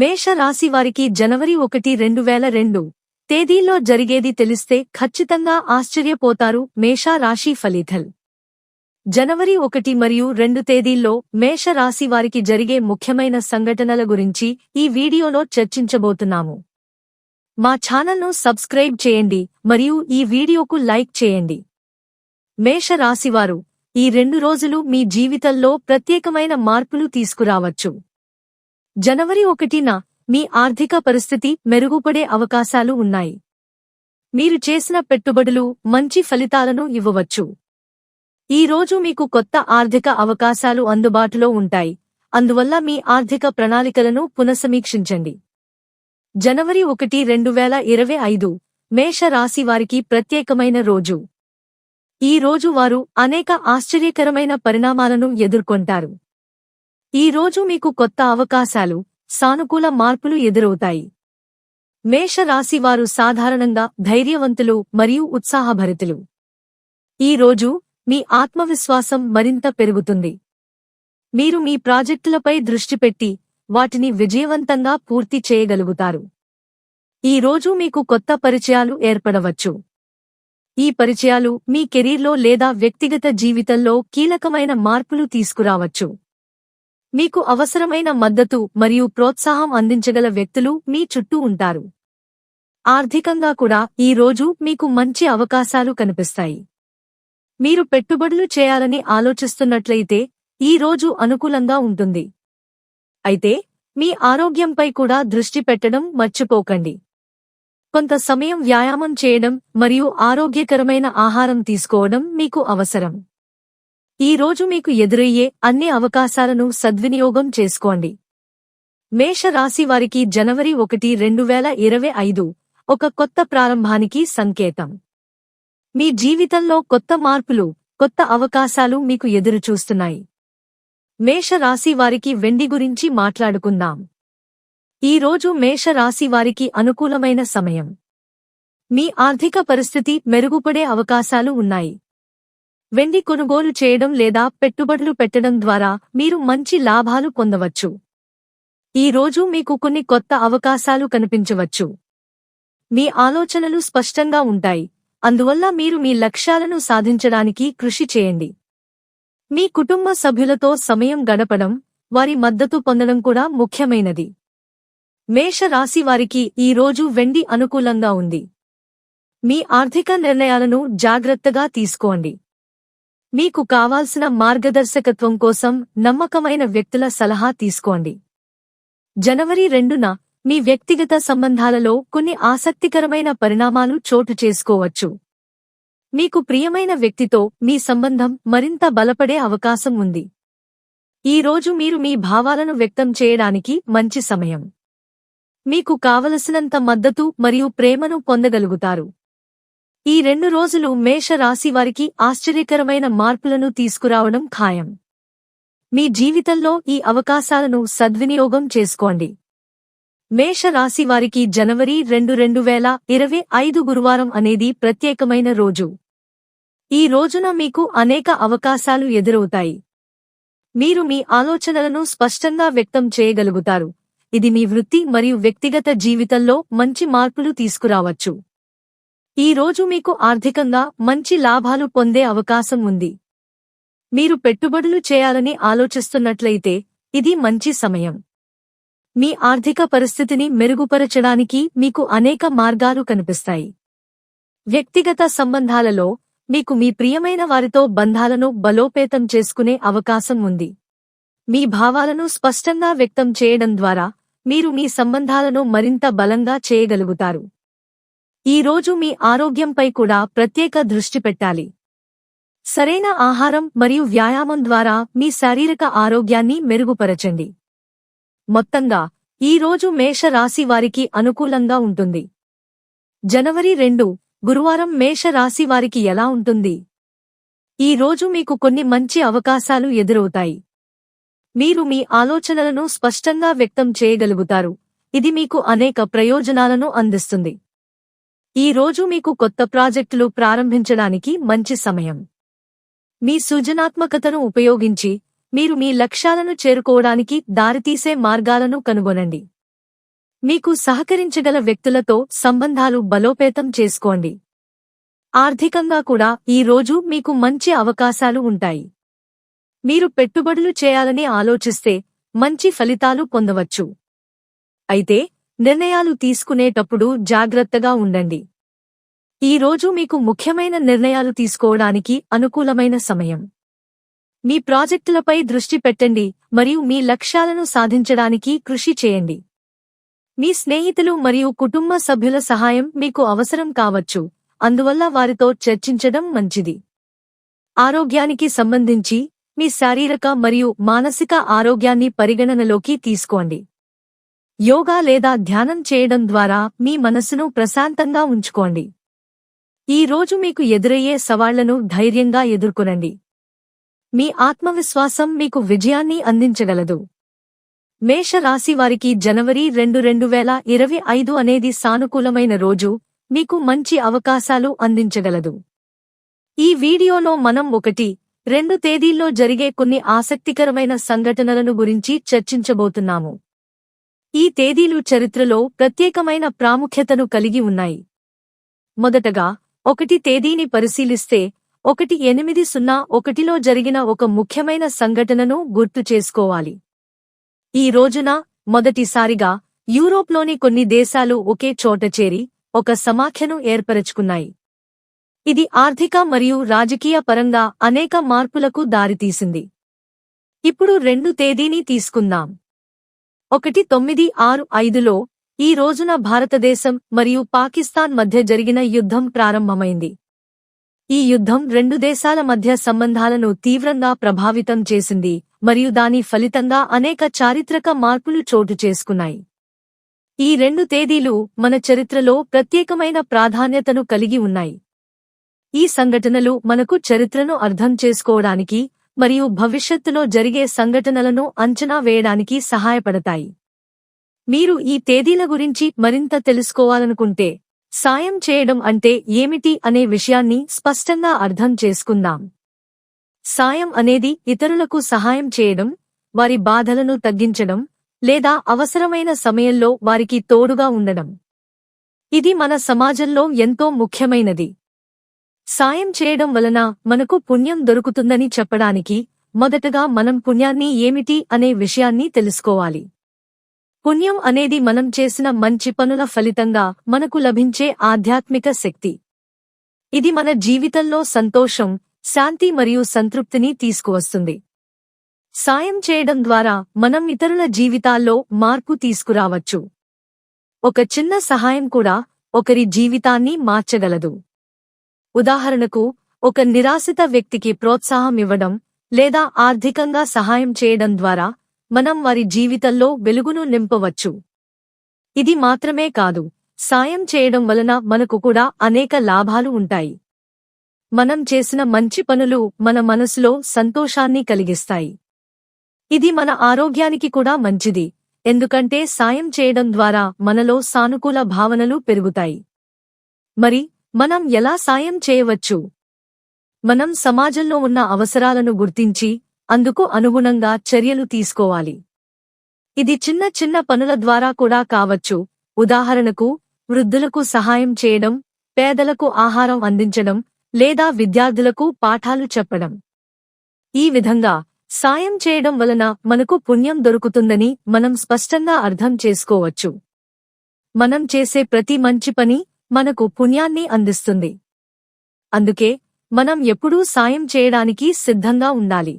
మేషరాశి వారికి జనవరి ఒకటి రెండు వేల రెండు. తేదీల్లో జరిగేది తెలిస్తే ఖచ్చితంగా ఆశ్చర్యపోతారు మేష రాశి ఫలితల్. జనవరి ఒకటి మరియు రెండు తేదీల్లో మేష రాశి వారికి జరిగే ముఖ్యమైన సంఘటనల గురించి ఈ వీడియోలో చర్చించబోతున్నాము. మా ఛానల్ను సబ్స్క్రైబ్ చేయండి మరియు ఈ వీడియోకు లైక్ చేయండి. మేష రాశివారు ఈ రెండు రోజులు మీ జీవితంలో ప్రత్యేకమైన మార్పులు తీసుకురావచ్చు. జనవరి ఒకటిన మీ ఆర్థిక పరిస్థితి మెరుగుపడే అవకాశాలు ఉన్నాయి. మీరు చేసిన పెట్టుబడులు మంచి ఫలితాలను ఇవ్వవచ్చు. ఈ రోజు మీకు కొత్త ఆర్థిక అవకాశాలు అందుబాటులో ఉంటాయి. అందువల్ల మీ ఆర్థిక ప్రణాళికలను పునఃసమీక్షించండి. జనవరి ఒకటి రెండు వేల ఇరవై ఐదు మేష రాశి వారికి ప్రత్యేకమైన రోజు. ఈ రోజు వారు అనేక ఆశ్చర్యకరమైన పరిణామాలను ఎదుర్కొంటారు. ఈ రోజు మీకు కొత్త అవకాశాలు సానుకూల మార్పులు ఎదురవుతాయి. మేష సాధారణంగా ధైర్యవంతులు మరియు ఉత్సాహభరితులు. ఈ రోజు మీ ఆత్మవిశ్వాసం మరింత పెరుగుతుంది. మీరు మీ ప్రాజెక్టులపై దృష్టి పెట్టి వాటిని విజయవంతంగా పూర్తి చేయగలుగుతారు. ఈ రోజు మీకు కొత్త పరిచయాలు ఏర్పడవచ్చు. ఈ పరిచయాలు మీ కెరీర్లో లేదా వ్యక్తిగత జీవితంలో కీలకమైన మార్పులు తీసుకురావచ్చు. మీకు అవసరమైన మద్దతు మరియు ప్రోత్సాహం అందించగల వ్యక్తులు మీ చుట్టూ ఉంటారు. ఆర్థికంగా కూడా ఈ రోజు మీకు మంచి అవకాశాలు కనిపిస్తాయి. మీరు పెట్టుబడులు చేయాలని ఆలోచిస్తున్నట్లయితే ఈ రోజు అనుకూలంగా ఉంటుంది. అయితే మీ ఆరోగ్యంపై కూడా దృష్టి పెట్టడం మర్చిపోకండి. కొంత సమయం వ్యాయామం చేయడం మరియు ఆరోగ్యకరమైన ఆహారం తీసుకోవడం మీకు అవసరం. ఈ రోజు మీకు ఎదురయ్యే అన్ని అవకాశాలను సద్వినియోగం చేసుకోండి. మేషరాశి వారికి జనవరి ఒకటి రెండు వేల ఇరవై ఐదు ఒక కొత్త ప్రారంభానికి సంకేతం. మీ జీవితంలో కొత్త మార్పులు కొత్త అవకాశాలు మీకు ఎదురుచూస్తున్నాయి. మేషరాశి వారికి వెండి గురించి మాట్లాడుకుందాం. ఈ రోజు మేష రాశి వారికి అనుకూలమైన సమయం. మీ ఆర్థిక పరిస్థితి మెరుగుపడే అవకాశాలు ఉన్నాయి. వెండి కొనుగోలు చేయడం లేదా పెట్టుబడులు పెట్టడం ద్వారా మీరు మంచి లాభాలు పొందవచ్చు. ఈ రోజు మీకు కొన్ని కొత్త అవకాశాలు కనిపించవచ్చు. మీ ఆలోచనలు స్పష్టంగా ఉంటాయి. అందువల్ల మీరు మీ లక్ష్యాలను సాధించడానికి కృషి చేయండి. మీ కుటుంబ సభ్యులతో సమయం గడపడం వారి మద్దతు పొందడం కూడా ముఖ్యమైనది. మేష రాశి వారికి ఈ రోజు వెండి అనుకూలంగా ఉంది. మీ ఆర్థిక నిర్ణయాలను జాగ్రత్తగా తీసుకోండి. మీకు కావాల్సిన మార్గదర్శకత్వం కోసం నమ్మకమైన వ్యక్తుల సలహా తీసుకోండి. జనవరి రెండున మీ వ్యక్తిగత సంబంధాలలో కొన్ని ఆసక్తికరమైన పరిణామాలు చోటు చేసుకోవచ్చు. మీకు ప్రియమైన వ్యక్తితో మీ సంబంధం మరింత బలపడే అవకాశం ఉంది. ఈ రోజు మీరు మీ భావాలను వ్యక్తం చేయడానికి మంచి సమయం. మీకు కావలసినంత మద్దతు మరియు ప్రేమను పొందగలుగుతారు. ఈ రెండు రోజులు మేష రాశి వారికి ఆశ్చర్యకరమైన మార్పులను తీసుకురావడం ఖాయం. మీ జీవితంలో ఈ అవకాశాలను సద్వినియోగం చేసుకోండి. మేష రాశి వారికి జనవరి రెండు రెండు వేల ఇరవై ఐదు గురువారం అనేది ప్రత్యేకమైన రోజు. ఈ రోజున మీకు అనేక అవకాశాలు ఎదురవుతాయి. మీరు మీ ఆలోచనలను స్పష్టంగా వ్యక్తం చేయగలుగుతారు. ఇది మీ వృత్తి మరియు వ్యక్తిగత జీవితంలో మంచి మార్పులు తీసుకురావచ్చు. ఈ రోజు మీకు ఆర్థికంగా మంచి లాభాలు పొందే అవకాశం ఉంది. మీరు పెట్టుబడులు చేయాలని ఆలోచిస్తున్నట్లయితే ఇది మంచి సమయం. మీ ఆర్థిక పరిస్థితిని మెరుగుపరచడానికి మీకు అనేక మార్గాలు కనిపిస్తాయి. వ్యక్తిగత సంబంధాలలో మీకు మీ ప్రియమైన వారితో బంధాలను బలోపేతం చేసుకునే అవకాశం ఉంది. మీ భావాలను స్పష్టంగా వ్యక్తం చేయడం ద్వారా మీరు మీ సంబంధాలను మరింత బలంగా చేయగలుగుతారు. ఈ రోజు మీ ఆరోగ్యంపై కూడా ప్రత్యేక దృష్టి పెట్టాలి. సరైన ఆహారం మరియు వ్యాయామం ద్వారా మీ శారీరక ఆరోగ్యాన్ని మెరుగుపరచండి. మొత్తంగా ఈ రోజు మేష రాశి వారికి అనుకూలంగా ఉంటుంది. జనవరి రెండు గురువారం మేష రాశి వారికి ఎలా ఉంటుంది? ఈ రోజు మీకు కొన్ని మంచి అవకాశాలు ఎదురవుతాయి. మీరు మీ ఆలోచనలను స్పష్టంగా వ్యక్తం చేయగలుగుతారు. ఇది మీకు అనేక ప్రయోజనాలను అందిస్తుంది. ఈ రోజు మీకు కొత్త ప్రాజెక్టులు ప్రారంభించడానికి మంచి సమయం. మీ సృజనాత్మకతను ఉపయోగించి మీరు మీ లక్ష్యాలను చేరుకోవడానికి దారితీసే మార్గాలను కనుగొనండి. మీకు సహకరించగల వ్యక్తులతో సంబంధాలు బలోపేతం చేసుకోండి. ఆర్థికంగా కూడా ఈ రోజు మీకు మంచి అవకాశాలు ఉంటాయి. మీరు పెట్టుబడులు చేయాలని ఆలోచిస్తే మంచి ఫలితాలు పొందవచ్చు. అయితే నిర్ణయాలు తీసుకునేటప్పుడు జాగ్రత్తగా ఉండండి. ఈ రోజు మీకు ముఖ్యమైన నిర్ణయాలు తీసుకోవడానికి అనుకూలమైన సమయం. మీ ప్రాజెక్టులపై దృష్టి పెట్టండి మరియు మీ లక్ష్యాలను సాధించడానికి కృషి చేయండి. మీ స్నేహితులు మరియు కుటుంబ సభ్యుల సహాయం మీకు అవసరం కావచ్చు అందువల్ల వారితో చర్చించడం మంచిది. ఆరోగ్యానికి సంబంధించి మీ శారీరక మరియు మానసిక ఆరోగ్యాన్ని పరిగణనలోకి తీసుకోండి. యోగా లేదా ధ్యానం చేయడం ద్వారా మీ మనసును ప్రశాంతంగా ఉంచుకోండి. ఈ రోజు మీకు ఎదురయ్యే సవాళ్ళను ధైర్యంగా ఎదుర్కొనండి. మీ ఆత్మవిశ్వాసం మీకు విజయాన్ని అందించగలదు. మేష వారికి జనవరి రెండు రెండు వేల ఇరవై ఐదు అనేది సానుకూలమైన రోజు మీకు మంచి అవకాశాలు అందించగలదు. ఈ వీడియోలో మనం ఒకటి రెండు తేదీల్లో జరిగే కొన్ని ఆసక్తికరమైన సంఘటనలను గురించి చర్చించబోతున్నాము. ఈ తేదీలు చరిత్రలో ప్రత్యేకమైన ప్రాముఖ్యతను కలిగి ఉన్నాయి. మొదటగా ఒకటి తేదీని పరిశీలిస్తే ఒకటి ఎనిమిది సున్నా ఒకటిలో జరిగిన ఒక ముఖ్యమైన సంఘటనను గుర్తు చేసుకోవాలి. ఈ రోజున మొదటిసారిగా యూరోప్లోని కొన్ని దేశాలు ఒకే చోట చేరి ఒక సమాఖ్యను ఏర్పరచుకున్నాయి. ఇది ఆర్థిక మరియు రాజకీయ పరంగా అనేక మార్పులకు దారితీసింది. ఇప్పుడు రెండు తేదీని తీసుకుందాం. ఒకటి తొమ్మిది ఆరు ఐదులో ఈ రోజున భారతదేశం మరియు పాకిస్తాన్ మధ్య జరిగిన యుద్ధం ప్రారంభమైంది. ఈ యుద్ధం రెండు దేశాల మధ్య సంబంధాలను తీవ్రంగా ప్రభావితం చేసింది మరియు దాని ఫలితంగా అనేక చారిత్రక మార్పులు చోటు చేసుకున్నాయి. ఈ రెండు తేదీలు మన చరిత్రలో ప్రత్యేకమైన ప్రాధాన్యతను కలిగి ఉన్నాయి. ఈ సంఘటనలు మనకు చరిత్రను అర్థం చేసుకోవడానికి మరియు భవిష్యత్తులో జరిగే సంఘటనలను అంచనా వేయడానికి సహాయపడతాయి. మీరు ఈ తేదీల గురించి మరింత తెలుసుకోవాలనుకుంటే సాయం చేయడం అంటే ఏమిటి అనే విషయాన్ని స్పష్టంగా అర్థం చేసుకుందాం. సాయం అనేది ఇతరులకు సహాయం చేయడం వారి బాధలను తగ్గించడం లేదా అవసరమైన సమయంలో వారికి తోడుగా ఉండడం. ఇది మన సమాజంలో ఎంతో ముఖ్యమైనది. సాయం చేయడం వలన మనకు పుణ్యం దొరుకుతుందని చెప్పడానికి మొదటగా మనం పుణ్యాన్ని ఏమిటి అనే విషయాన్ని తెలుసుకోవాలి. పుణ్యం అనేది మనం చేసిన మంచి పనుల ఫలితంగా మనకు లభించే ఆధ్యాత్మిక శక్తి. ఇది మన జీవితంలో సంతోషం శాంతి మరియు సంతృప్తిని తీసుకువస్తుంది. సాయం చేయడం ద్వారా మనం ఇతరుల జీవితాల్లో మార్పు తీసుకురావచ్చు. ఒక చిన్న సహాయం కూడా ఒకరి జీవితాన్ని మార్చగలదు. ఉదాహరణకు ఒక నిరాశిత వ్యక్తికి ప్రోత్సాహం ఇవ్వడం లేదా ఆర్థికంగా సహాయం చేయడం ద్వారా మనం వారి జీవితంలో వెలుగును నింపవచ్చు. ఇది మాత్రమే కాదు సాయం చేయడం వలన మనకు కూడా అనేక లాభాలు ఉంటాయి. మనం చేసిన మంచి పనులు మన మనసులో సంతోషాన్ని కలిగిస్తాయి. ఇది మన ఆరోగ్యానికి కూడా మంచిది ఎందుకంటే సాయం చేయడం ద్వారా మనలో సానుకూల భావనలు పెరుగుతాయి. మరి మనం ఎలా సాయం చేయవచ్చు? మనం సమాజంలో ఉన్న అవసరాలను గుర్తించి అందుకు అనుగుణంగా చర్యలు తీసుకోవాలి. ఇది చిన్న చిన్న పనుల ద్వారా కూడా కావచ్చు. ఉదాహరణకు వృద్ధులకు సహాయం చేయడం పేదలకు ఆహారం అందించడం లేదా విద్యార్థులకు పాఠాలు చెప్పడం. ఈ విధంగా సాయం చేయడం వలన మనకు పుణ్యం దొరుకుతుందని మనం స్పష్టంగా అర్థం చేసుకోవచ్చు. మనం చేసే ప్రతి మంచి పని మనకు పుణ్యాన్ని అందిస్తుంది. అందుకే మనం ఎప్పుడూ సాయం చేయడానికి సిద్ధంగా ఉండాలి.